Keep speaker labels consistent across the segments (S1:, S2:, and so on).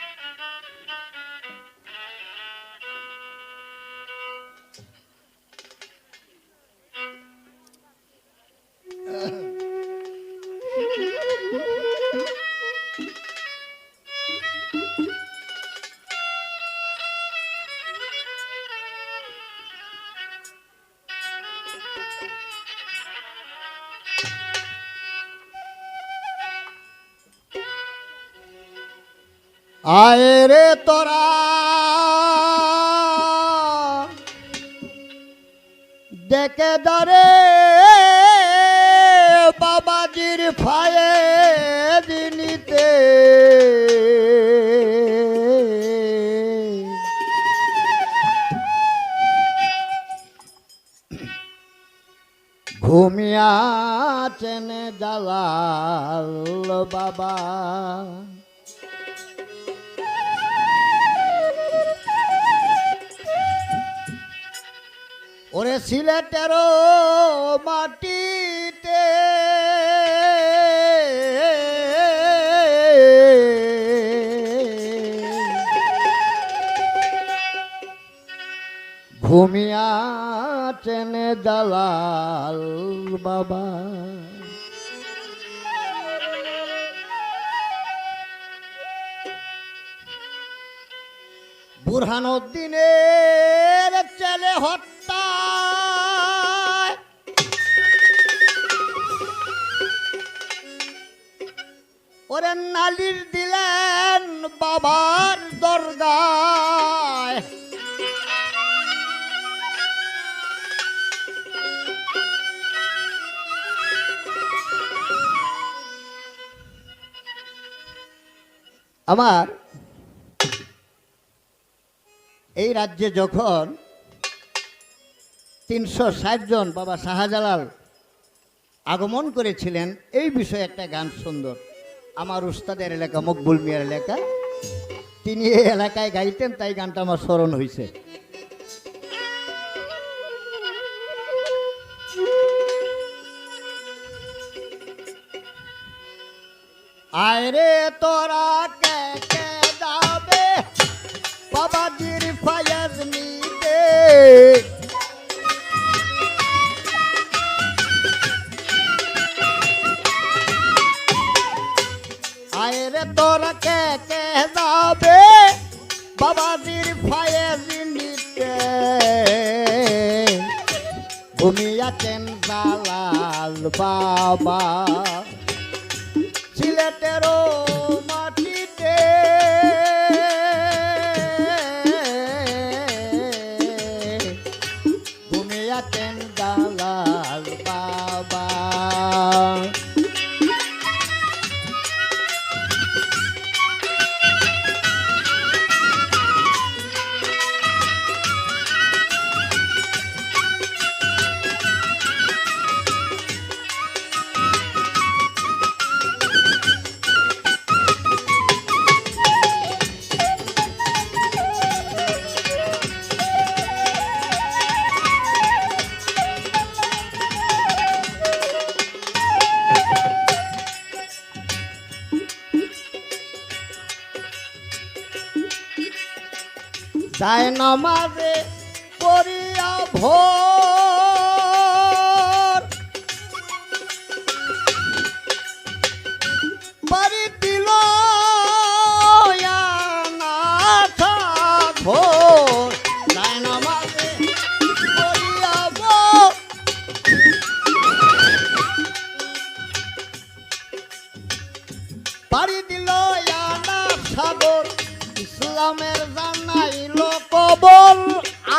S1: Thank you. আয় রে তোরা। দেখে দরে বাবাজির ফায়ে দিনিতে। ঘুমিয়াছেন জালাল বাবা। ওরে সিলেটেরও মাটিতে। ঘুমিয়া চেনে দালাল বাবা। বুরহানুদ্দিনের ছেলে হত্যা ওরে নালির দিলেন বাবার দরগায়। আমার এই রাজ্যে যখন তিনশো ষাট জন বাবা শাহজালাল আগমন করেছিলেন, এই বিষয়ে একটা গান সুন্দর। আমার উস্তাদের এলাকা, মকবুল মিয়ার এলাকা। তিনি এই এলাকায় গাইতেন, তাই গানটা আমার স্মরণ হয়েছে আয়রে তোরা কে কে যাবে? বাবাজির ফায়াজ নিতে। তোরা কে কে যাবে? বাবাজির ফায়াজ নিতে ঘুমিয়াছেন জালাল বাবা? সিলেটেরও যায় নামাজে করিয়া ভোর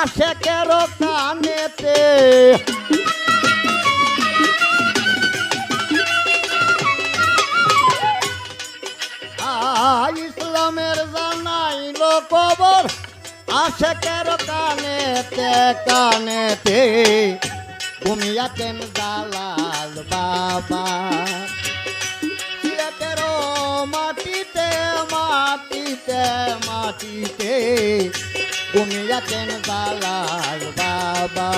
S1: আশেকের কানেতে। আ, ইসলামের জানাইল কবর আশেকের কানেতে কানেতে। ঘুমিয়াতেন দালাল বাবা। মাটিতে মাটিতে মাটিতে। ঘুমিয়াছেন বালাল বাবা।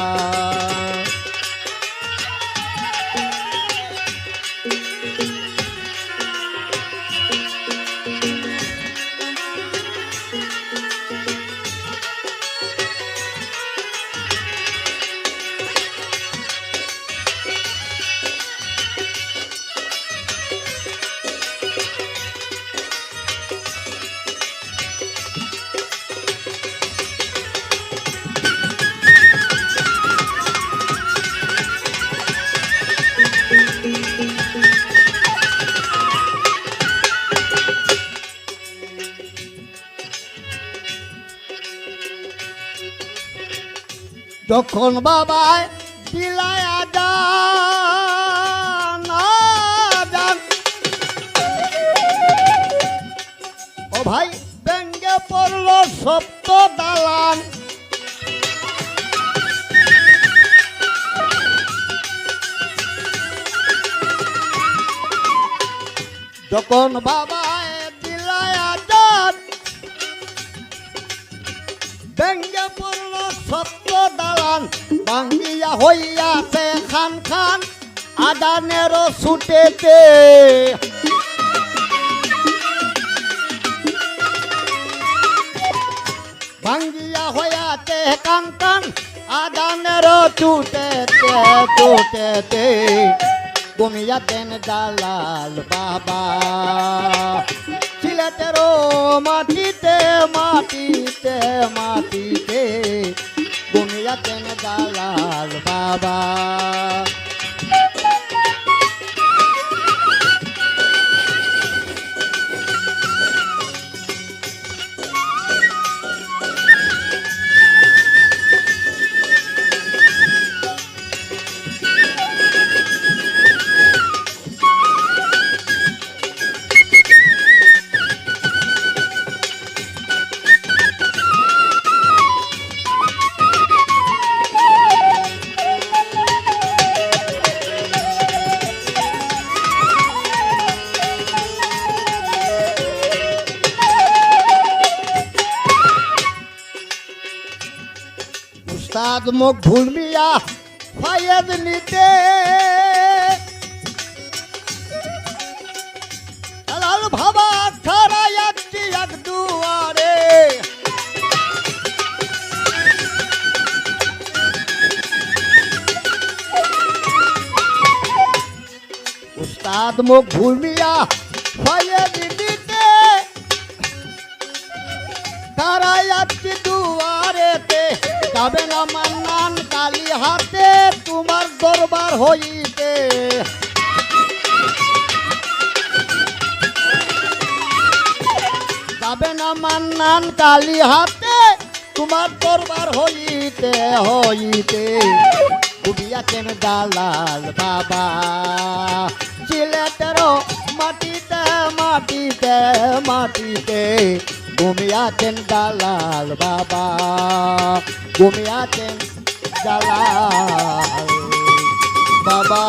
S1: যখন বাবায় আজান আজান ও ভাই ব্যঙ্গে পড়ল সপ্ত দালান। যখন বাবায় দিলায় আজান ব্যঙ্গে পড়ল সপ্ত দালান ভাঙ্গিয়া হইয়াছে খান খান আদানেরও ছুটেতে। ভাঙ্গিয়া হইয়াছে কান কান আদানেরও ছুটেতে ছুটেতে। গুমিয়াতেন দালাল বাবা। সিলেটেরও মাটিতে মাটিতে মাটিতে। উস্তাদ মুখ ভুলমিয়া ফায়েদ নিতে। ভাবা ছাড়া একটি এক দুয়ারে। উস্তাদ মুখ ভুলমিয়া ফায়েদ নিতে। তারা দুয়ারেতে যাবে না মান্নান, কালী হাতে তোমার দরবার হইতে। যাবে না মান্নান, কালী হাতে তোমার দরবার হইতে হইতে। কুবিয়াছেন দালাল বাবা সিলেটের মাটিতে মাটিতে মাটিতে। ঘুমিয়াছেন দালাল বাবা। ঘুমিয়াছেন দালাল বাবা।